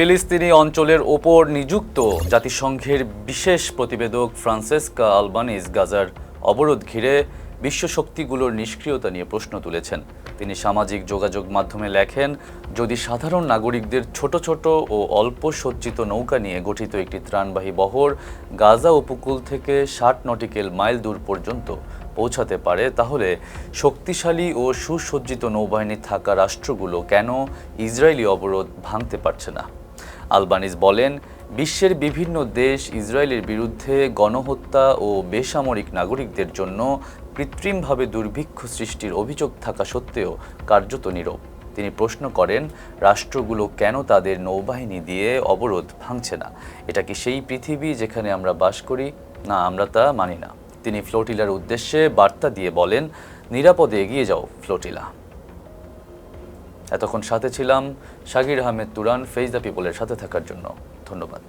ফিলিস্তিনি অঞ্চলের ওপর নিযুক্ত জাতিসংঘের বিশেষ প্রতিবেদক ফ্রান্সেসকা আলবানিজ গাজার অবরোধ ঘিরে বিশ্ব শক্তিগুলোর নিষ্ক্রিয়তা নিয়ে প্রশ্ন তুলেছেন। তিনি সামাজিক যোগাযোগ মাধ্যমে লেখেন, যদি সাধারণ নাগরিকদের ছোট ছোট ও অল্প সজ্জিত নৌকা নিয়ে গঠিত একটি ত্রাণবাহী বহর গাজা উপকূল থেকে ষাট নটিক্যাল মাইল দূর পর্যন্ত পৌঁছাতে পারে, তাহলে শক্তিশালী ও সুসজ্জিত নৌবাহিনী থাকা রাষ্ট্রগুলো কেন ইসরায়েলি অবরোধ ভাঙতে পারছে না? আলবানিজ বলেন, বিশ্বের বিভিন্ন দেশ ইসরায়েলের বিরুদ্ধে গণহত্যা ও বেসামরিক নাগরিকদের জন্য কৃত্রিমভাবে দুর্ভিক্ষ সৃষ্টির অভিযোগ থাকা সত্ত্বেও কার্যত নীরব। তিনি প্রশ্ন করেন, রাষ্ট্রগুলো কেন তাদের নৌবাহিনী দিয়ে অবরোধ ভাঙছে না? এটা কি সেই পৃথিবী যেখানে আমরা বাস করি? না, আমরা তা মানি না। তিনি ফ্লোটিলার উদ্দেশ্যে বার্তা দিয়ে বলেন, নিরাপদে এগিয়ে যাও, ফ্লোটিলা। এতক্ষণ সাথে ছিলাম Shakir Ahmed Turan Fez the পিপলের সাথে থাকার জন্য। ধন্যবাদ।